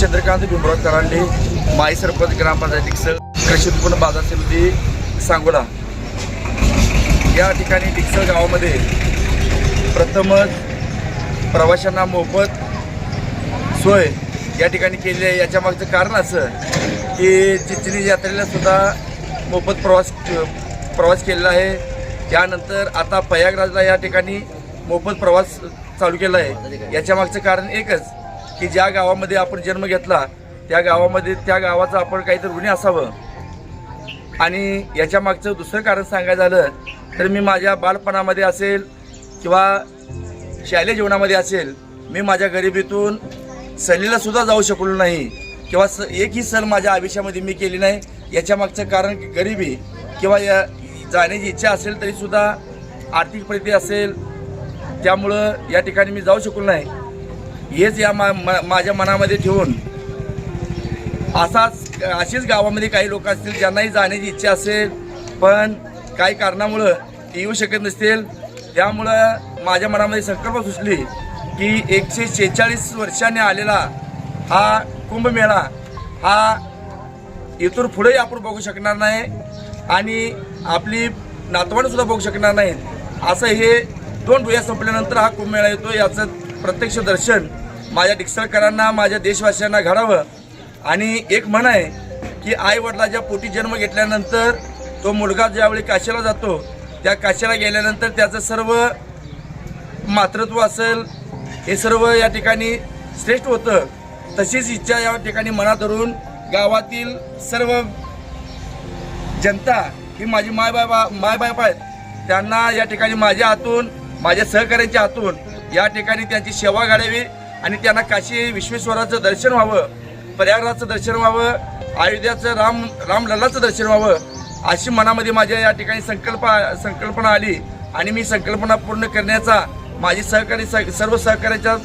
चंद्रकांत भीमराव करांडे माई सरपंच ग्रामपंचायत डिक्सळ कृषी उत्पन्न बाजार समिती सांगोला. या ठिकाणी डिक्सळ गावामध्ये प्रथमच प्रवाशांना मोफत सोय या ठिकाणी केली आहे. याच्या मागचं कारण असं की चिचणी यात्रेला सुद्धा मोफत प्रवास प्रवास केलेला आहे. त्यानंतर आता प्रयागराजला या ठिकाणी मोफत प्रवास चालू केला आहे. याच्या मागचं कारण एकच की ज्या गावामध्ये आपण जन्म घेतला त्या गावामध्ये त्या गावाचं आपण काहीतरी ऋणी असावं. आणि याच्या मागचं दुसरं कारण सांगायचं झालं तर मी माझ्या बालपणामध्ये असेल किंवा शालेय जीवनामध्ये असेल मी माझ्या गरिबीतून सहलीलासुद्धा जाऊ शकलो नाही किंवा स एकही सहल माझ्या आयुष्यामध्ये मी केली नाही. याच्या मागचं कारण गरिबी किंवा या जाण्याची इच्छा असेल तरीसुद्धा आर्थिक परिस्थिती असेल त्यामुळं या ठिकाणी मी जाऊ शकलो नाही. हेच या मा माझ्या मनामध्ये ठेवून असाच अशीच गावामध्ये काही लोक असतील ज्यांनाही जाण्याची इच्छा असेल पण काही कारणामुळं ते येऊ शकत नसतील. त्यामुळं माझ्या मनामध्ये संकल्प सुचली की एकशे शेहेचाळीस वर्षाने आलेला हा कुंभमेळा हा इथून पुढेही आपण बघू शकणार नाही आणि आपली नातवंडसुद्धा बघू शकणार नाहीत. असं हे दोन डोळ्या संपल्यानंतर हा कुंभमेळा येतो याचं प्रत्यक्ष दर्शन माझ्या डिक्सळकरांना माझ्या देशवासियांना घडावं. आणि एक म्हण आहे की आई वडिलाच्या पोटी जन्म घेतल्यानंतर तो मुलगा ज्यावेळी काशीला जातो त्या काशीला गेल्यानंतर त्याचं सर्व मातृत्व असेल हे सर्व या ठिकाणी श्रेष्ठ होतं. तशीच इच्छा या ठिकाणी मनात धरून गावातील सर्व जनता ही माझी मायबाय बाबा आहेत. त्यांना या ठिकाणी माझ्या हातून माझ्या सहकार्यांच्या हातून या ठिकाणी त्यांची सेवा घडावी आणि त्यांना काशी विश्वेश्वराचं दर्शन व्हावं प्रयागराजचं दर्शन व्हावं अयोध्याचं राम रामलल्लाचं दर्शन व्हावं अशी मनामध्ये माझ्या या ठिकाणी संकल्प संकल्पना आली. आणि मी संकल्पना पूर्ण करण्याचा माझी सहकारी स- सर्व सहकार्याच्या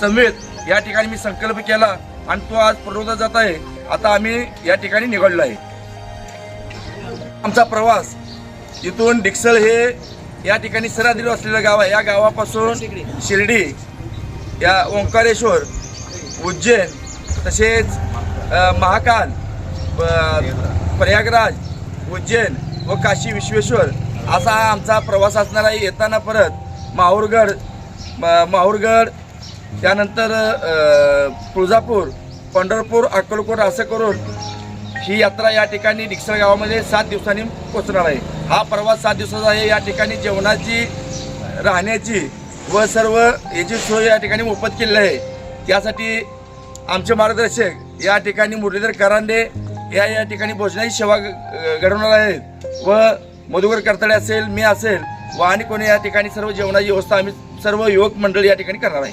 समेत या ठिकाणी मी संकल्प केला आणि तो आज पुरवला जात आहे. आता आम्ही या ठिकाणी निघालेलो आहे आमचा प्रवास इथून डिक्सल हे या ठिकाणी सरादिलो असलेलं गाव आहे. या गावापासून शिर्डी. या ओंकारेश्वर उज्जैन तसेच महाकाल प्रयागराज उज्जैन व काशी विश्वेश्वर असा हा आमचा प्रवास असणार आहे. येताना परत माहूरगड म- माहूरगड त्यानंतर तुळजापूर पंढरपूर अक्कलकोट असं करून ही यात्रा या ठिकाणी डिक्सळ गावामध्ये सात दिवसांनी पोहोचणार आहे. हा प्रवास सात दिवसाचा आहे. या ठिकाणी जेवणाची राहण्याची व सर्व याची सोय या ठिकाणी मोफत केलेली आहे. त्यासाठी आमचे मार्गदर्शक या ठिकाणी मुरलीधर करांडे या या ठिकाणी भोजनाची सेवा घडवणार आहेत. व मधुकर करतडे असेल मी असेल व आणि कोणी या ठिकाणी सर्व जेवणाची व्यवस्था आम्ही सर्व युवक मंडळी या ठिकाणी करणार आहे.